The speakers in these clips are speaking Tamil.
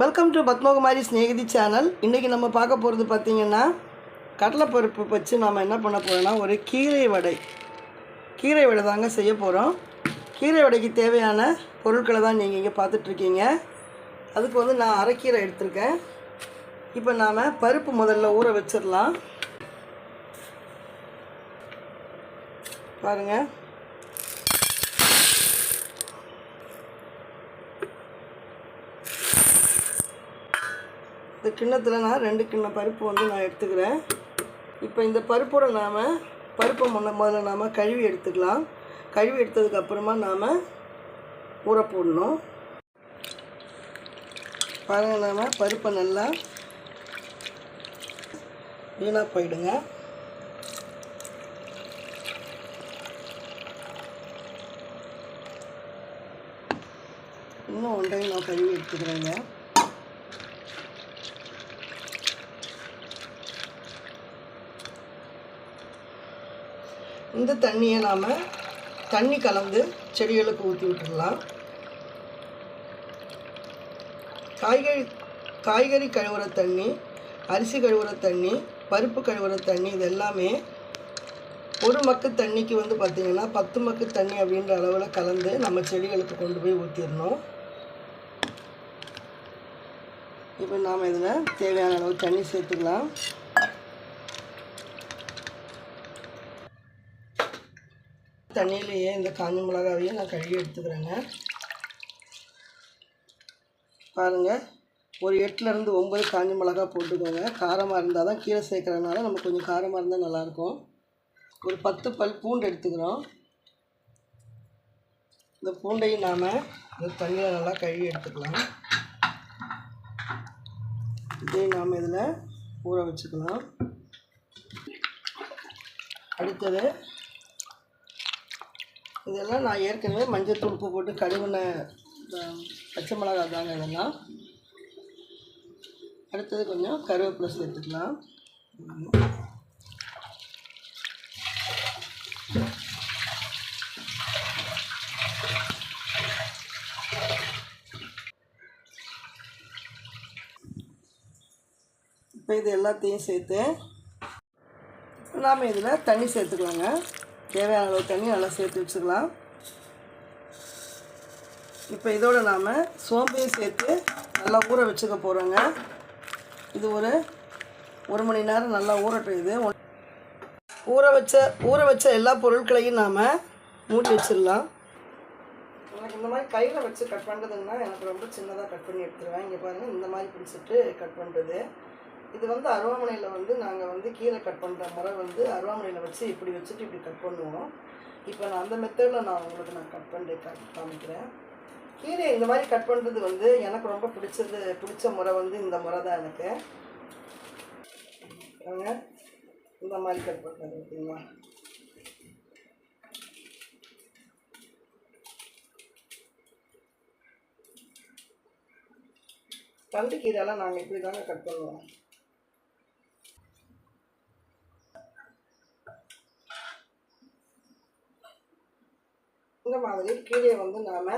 Welcome to Padmakumari Snehithi channel இன்றைக்கி நம்ம பார்க்க போகிறது பார்த்திங்கன்னா கடலைப்பருப்பு வச்சு நாம் என்ன பண்ண போகிறோம்னா ஒரு கீரை வடை. கீரை வடை தாங்க செய்ய போகிறோம் கீரை வடைக்கு தேவையான பொருட்களை தான் நீங்கள் இங்கே பார்த்துட்ருக்கீங்க அதுக்கு வந்து நான் அரைக்கீரை எடுத்திருக்கேன். இப்போ நாம் பருப்பு முதல்ல ஊற வச்சிடலாம். பாருங்கள் இந்த கிண்ணத்தில் நான் ரெண்டு கிண்ணம் பருப்பு வந்து நான் எடுத்துக்கிறேன். இப்போ இந்த பருப்போட நாம் பருப்பை முன்ன முதல்ல நாம் கழுவி எடுத்துக்கலாம். கழுவி எடுத்ததுக்கப்புறமா நாம் ஊற போடணும். பாருங்கள் நாம் பருப்பை நல்லா வீணாக போயிடுங்க. இன்னும் ஒன்றையும் நான் கழுவி எடுத்துக்கிறேங்க. இந்த தண்ணியை நாம் தண்ணி கலந்து செடிகளுக்கு ஊற்றி விட்டுடலாம் காய்கறி காய்கறி கழுவுற தண்ணி அரிசி கழுவுற தண்ணி பருப்பு கழுவுற தண்ணி இது எல்லாமே ஒரு மக்கு தண்ணிக்கு வந்து பார்த்திங்கன்னா பத்து மக்கு தண்ணி அப்படின்ற அளவில் கலந்து நம்ம செடிகளுக்கு கொண்டு போய் ஊற்றிடணும் இப்போ நாம் இதில் தேவையான அளவு தண்ணி சேர்த்துக்கலாம். தண்ணியிலேயே இந்த காஞ்ச மிளகாவையும் நான் கழுவி எடுத்துக்கிறேங்க. பாருங்கள் ஒரு எட்டுலேருந்து ஒம்பது காஞ்ச மிளகா போட்டுக்கோங்க. காரமாக இருந்தால் தான் கீரை சேர்க்குறதுனால நம்ம கொஞ்சம் காரமாக இருந்தால் நல்லாயிருக்கும். ஒரு பத்து பல் பூண்டு எடுத்துக்கிறோம். இந்த பூண்டையும் நாம் இந்த தண்ணியில் நல்லா கழுவி எடுத்துக்கலாம். இதையும் நாம் இதில் ஊற வச்சுக்கலாம். அடுத்தது இதெல்லாம் நான் ஏற்கனவே மஞ்சள் தூள் உப்பு போட்டு கழுவின பச்சை மிளகா தாங்க இதெல்லாம். அடுத்தது கொஞ்சம் கருவேப்பிலை சேர்த்துக்கலாம். இப்போ இது எல்லாத்தையும் சேர்த்து நாம் இதில் தண்ணி சேர்த்துக்கலாங்க. தேவையான அளவு தண்ணி நல்லா சேர்த்து வச்சுக்கலாம். இப்போ இதோடு நாம் சோம்பையும் சேர்த்து நல்லா ஊற வச்சுக்க போகிறோங்க இது ஒரு ஒரு மணி நேரம் நல்லா ஊறட்டும் இது. ஊற வச்ச ஊற வச்ச எல்லா பொருட்களையும் நாம் மூடி வச்சிடலாம். எனக்கு இந்த மாதிரி கையில் வச்சு கட் பண்ணுறதுன்னா எனக்கு ரொம்ப சின்னதாக கட் பண்ணி எடுத்துருவேன். இங்கே பாருங்கள் இந்த மாதிரி பிடிச்சிட்டு கட் பண்ணுறது இது வந்து அருவாமனையில் வந்து நாங்கள் வந்து கீரை கட் பண்ணுற முறை வந்து அருவாமனையில் வச்சு இப்படி வச்சுட்டு இப்படி கட் பண்ணுவோம். இப்போ நான் அந்த மெத்தடில் நான் உங்களுக்கு நான் கட் பண்ணி கட் காமிக்கிறேன். கீரை இந்த மாதிரி கட் பண்ணுறது வந்து எனக்கு ரொம்ப பிடிச்சது பிடிச்ச முறை வந்து இந்த முறை தான் எனக்கு. இந்த மாதிரி கட் பண்ணுறது ஓகேங்களா தண்டு கீரையெல்லாம் நாங்கள் இப்படி தாங்க கட் பண்ணுவோம் இந்த மாதிரி கீழே வந்து நாம்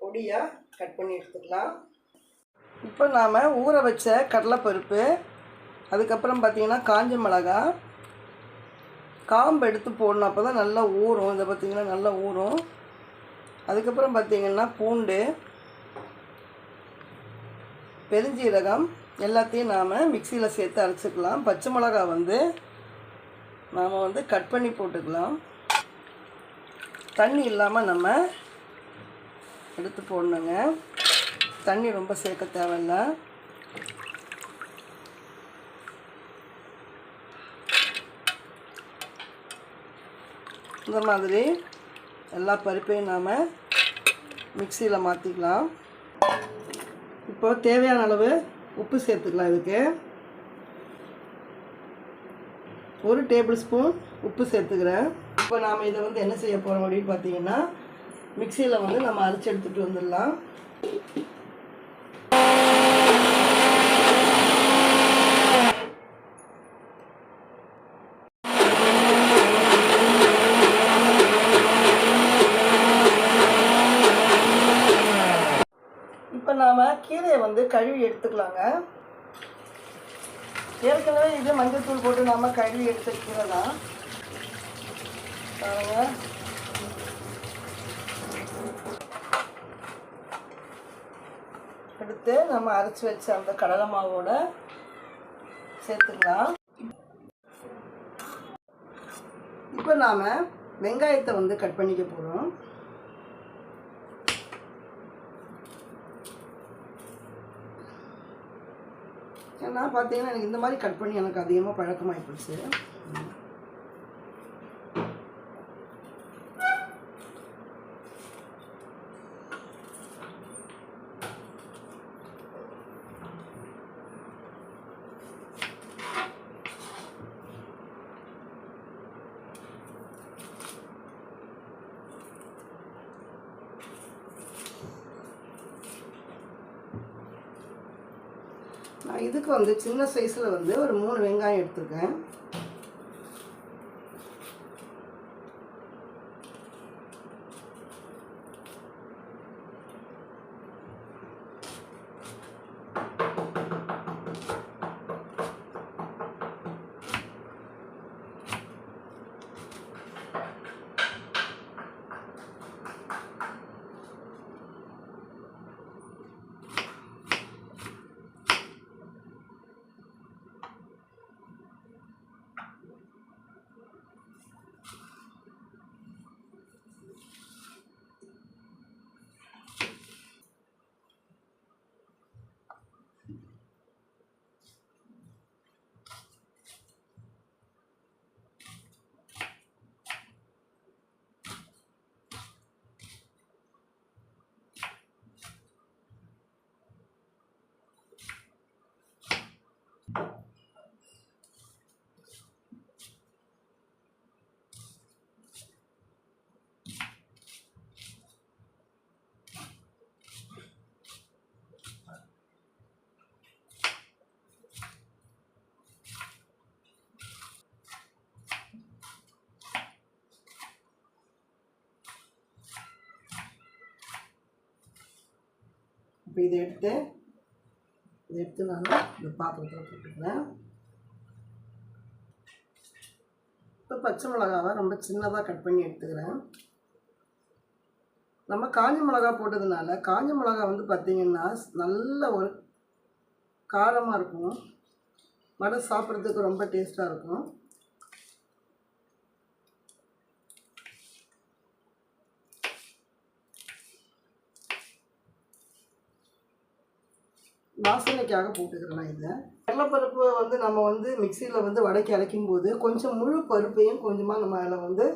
பொடியாக கட் பண்ணி எடுத்துக்கலாம். இப்போ நாம் ஊற வச்ச கடலைப்பருப்பு அதுக்கப்புறம் பார்த்திங்கன்னா காஞ்ச மிளகா காம்பு எடுத்து போடணும் அப்போ தான் நல்லா ஊறும். இதை பார்த்தீங்கன்னா நல்லா ஊறும். அதுக்கப்புறம் பார்த்திங்கன்னா பூண்டு பெருஞ்சீரகம் எல்லாத்தையும் நாம் மிக்சியில் சேர்த்து அரைச்சிக்கலாம். பச்சை மிளகா வந்து நாம் வந்து கட் பண்ணி போட்டுக்கலாம். தண்ணி இல்லாமல் நம்ம எடுத்து போடணுங்க. தண்ணி ரொம்ப சேர்க்க தேவையில்ல. இந்த மாதிரி எல்லா பருப்பையும் நாம் மிக்சியில் மாற்றிக்கலாம் இப்போ தேவையான அளவு உப்பு சேர்த்துக்கலாம் இதுக்கு. ஒரு டேபிள் ஸ்பூன் உப்பு சேர்த்துக்கிறேன். இப்போ நாம் இதை வந்து என்ன செய்ய போகிறோம் அப்படின்னு பார்த்தீங்கன்னா மிக்சியில் வந்து நம்ம அரைச்சி எடுத்துகிட்டு வந்துடலாம். இப்போ நாம் கீரையை வந்து கழுவி எடுத்துக்கலாங்க. ஏற்கனவே இது மஞ்சள் தூள் போட்டு நாம் கழுவி எடுத்துக்கிறதா கீரை எடுத்து நம்ம அரைச்சி வச்ச அந்த கடலை மாவோட சேர்த்துக்கலாம். இப்போ நாம் வெங்காயத்தை வந்து கட் பண்ணிக்க போகிறோம் ஏன்னா பார்த்தீங்கன்னா எனக்கு இந்த மாதிரி கட் பண்ணி எனக்கு அதிகமாக பழக்கமாகி போச்சு நான் இதுக்கு வந்து சின்ன சைஸில் வந்து ஒரு மூணு வெங்காயம் எடுத்துருக்கேன். இப்போ இதை எடுத்து இதை எடுத்து நான் இந்த பாத்திரத்தில் போட்டுக்கிறேன். இப்போ பச்சை மிளகாவை ரொம்ப சின்னதாக கட் பண்ணி எடுத்துக்கிறேன். நம்ம காஞ்ச மிளகா போட்டதுனால காஞ்ச மிளகா வந்து பார்த்திங்கன்னா நல்ல ஒரு காரமாக இருக்கும். வடை சாப்பிட்றதுக்கு ரொம்ப டேஸ்ட்டாக இருக்கும். வாசனைக்காக போட்டுக்கிறேன் நான் இதை. கடலைப்பருப்பு வந்து நம்ம வந்து மிக்சியில் வந்து வடக்கி அரைக்கும் போது கொஞ்சம் முழு பருப்பையும் கொஞ்சமாக நம்ம அதில் வந்து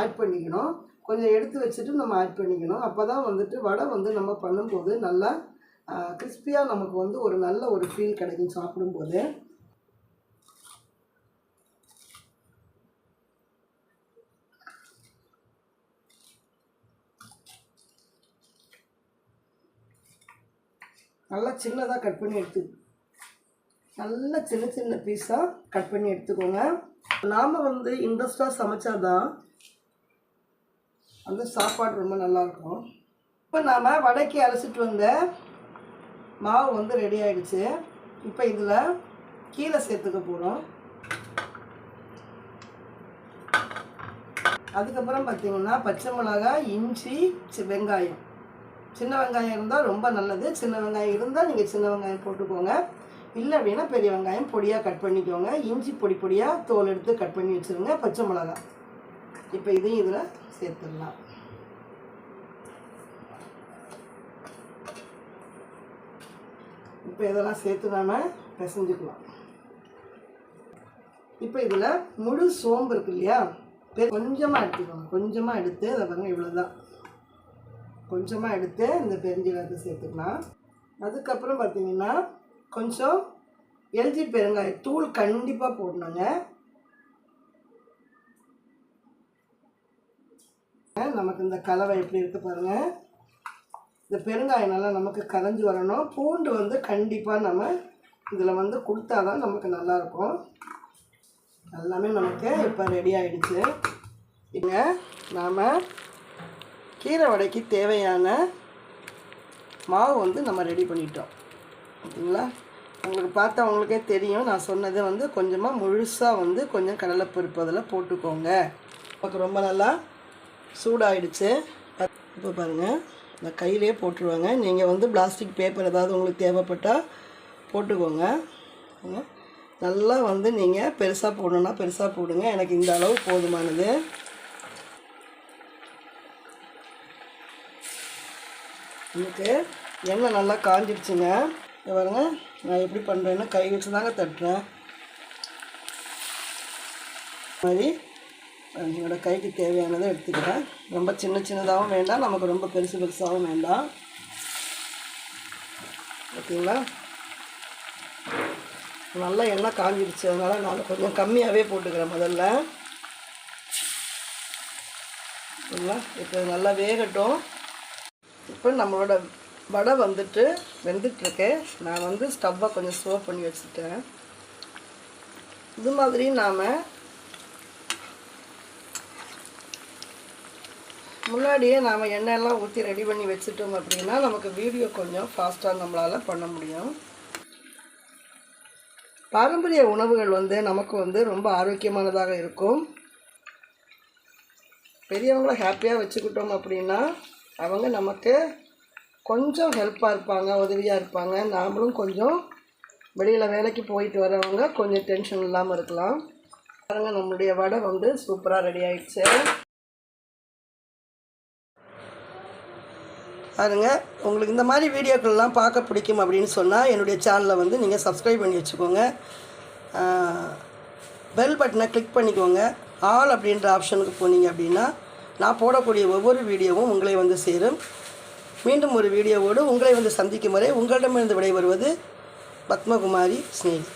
ஆட் பண்ணிக்கணும். கொஞ்சம் எடுத்து வச்சுட்டு நம்ம ஆட் பண்ணிக்கணும். அப்போ தான் வந்துட்டு வடை வந்து நம்ம பண்ணும்போது நல்லா கிறிஸ்பியாக நமக்கு வந்து ஒரு நல்ல ஒரு ஃபீல் கிடைக்கும் சாப்பிடும்போது. நல்லா சின்னதாக கட் பண்ணி எடுத்து நல்லா சின்ன சின்ன பீஸாக கட் பண்ணி எடுத்துக்கோங்க. நாம் வந்து இன்ட்ரெஸ்டாக சமைச்சாதான் அந்த சாப்பாடு ரொம்ப நல்லாயிருக்கும் இப்போ நாம் வடைக்கு அரைச்சிட்டு வந்த மாவு வந்து ரெடி ஆகிடுச்சு இப்போ இதில் கீரை சேர்த்துக்க போகிறோம் அதுக்கப்புறம் பார்த்திங்கன்னா பச்சை மிளகாய் இஞ்சி வெங்காயம். சின்ன வெங்காயம் இருந்தால் ரொம்ப நல்லது. சின்ன வெங்காயம் இருந்தால் நீங்கள் சின்ன வெங்காயம் போட்டுக்கோங்க. இல்லை அப்படின்னா பெரிய வெங்காயம் பொடியாக கட் பண்ணிக்கோங்க. இஞ்சி பொடி பொடியாக தோல் எடுத்து கட் பண்ணி வச்சுருங்க. பச்சை மிளகா. இப்போ இதையும் இதில் சேர்த்துடலாம். இப்போ இதெல்லாம் சேர்த்து நாம் பிசைஞ்சுக்கலாம். இப்போ இதில் முழு சோம்பு இருக்கு இல்லையா? கொஞ்சமாக எடுத்துக்கோங்க. கொஞ்சமாக எடுத்து அதை பாருங்கள் இவ்வளோதான் கொஞ்சமாக எடுத்து இந்த பெருஞ்சீரகத்தை சேர்த்துக்கலாம். அதுக்கப்புறம் பார்த்திங்கன்னா கொஞ்சம் எல்ஜி பெருங்காய தூள் கண்டிப்பாக போடணுங்க. நமக்கு இந்த கலவை எப்படி இருக்குது பாருங்கள் இந்த பெருங்காயம் நல்லா நமக்கு கரைஞ்சி வரணும். பூண்டு வந்து கண்டிப்பாக நம்ம இதில் வந்து கொடுத்தா தான் நமக்கு நல்லாயிருக்கும் எல்லாமே நமக்கு இப்போ ரெடி ஆகிடுச்சு இங்கே நாம் கீரை வடைக்கு தேவையான மாவு வந்து நம்ம ரெடி பண்ணிட்டோம். ஓகேங்களா உங்களுக்கு பார்த்தா உங்களுக்கே தெரியும். நான் சொன்னதை வந்து கொஞ்சமாக முழுசாக வந்து கொஞ்சம் கடலைப்பருப்பு அதில் போட்டுக்கோங்க. நமக்கு ரொம்ப நல்லா சூடாயிடுச்சு. இப்போ பாருங்கள் இந்த கையிலே போட்டுருவாங்க. நீங்கள் வந்து பிளாஸ்டிக் பேப்பர் ஏதாவது உங்களுக்கு தேவைப்பட்டால் போட்டுக்கோங்க. நல்லா வந்து நீங்கள் பெருசாக போடணுன்னா பெருசாக போடுங்க. எனக்கு இந்த அளவு போதுமானது. எனக்கு எண்ணெய் நல்லா காஞ்சிடுச்சுங்க இங்க பாருங்க நான் எப்படி பண்ணுறேன்னா கை வச்சு தாங்க தட்டுறேன் மாதிரி என்னோடய கைக்கு தேவையானதை எடுத்துக்கிறேன். ரொம்ப சின்ன சின்னதாகவும் வேண்டாம் நமக்கு ரொம்ப பெருசு பெருசாகவும் வேண்டாம். ஓகேங்களா? நல்லா எண்ணெய் காஞ்சிடுச்சு அதனால் நான் கொஞ்சம் கம்மியாகவே போட்டுக்கிறேன் முதல்ல. ஓகேங்களா? இப்போ நல்லா வேகட்டும். இப்போ நம்மளோட வடை வந்துட்டு வெந்துட்டுருக்கு. நான் வந்து ஸ்டவ்வை கொஞ்சம் ஸ்லோ பண்ணி வச்சுட்டேன். இது மாதிரி நாம் முன்னாடியே நாம் எண்ணெயெல்லாம் ஊற்றி ரெடி பண்ணி வச்சுட்டோம் அப்படின்னா நமக்கு வீடியோ கொஞ்சம் ஃபாஸ்ட்டாக நம்மளால் பண்ண முடியும். பாரம்பரிய உணவுகள் வந்து நமக்கு வந்து ரொம்ப ஆரோக்கியமானதாக இருக்கும். பெரியவங்கள ஹாப்பியாக வச்சுக்கிட்டோம் அப்படின்னா அவங்க நமக்கு கொஞ்சம் ஹெல்ப்பாக இருப்பாங்க உதவியாக இருப்பாங்க. நாமளும் கொஞ்சம் வெளியில் வேலைக்கு போயிட்டு வரவங்க கொஞ்சம் டென்ஷன் இல்லாமல் இருக்கலாம். பாருங்க நம்மளுடைய வடை வந்து சூப்பராக ரெடி ஆயிடுச்சு. பாருங்க உங்களுக்கு இந்த மாதிரி வீடியோக்கள்லாம் பார்க்க பிடிக்கும் அப்படின்னு சொன்னால் என்னுடைய சேனலை வந்து நீங்கள் சப்ஸ்கிரைப் பண்ணி வச்சுக்கோங்க. பெல் பட்டனை கிளிக் பண்ணிக்கோங்க. ஆல் அப்படின்ற ஆப்ஷனுக்கு போனீங்க அப்படின்னா நான் போடக்கூடிய ஒவ்வொரு வீடியோவும் உங்களை வந்து சேரும். மீண்டும் ஒரு வீடியோவோடு உங்களை வந்து சந்திக்கும் வரை உங்களிடமிருந்து விடைபெறுவது பத்மகுமாரி ஸ்னேகி.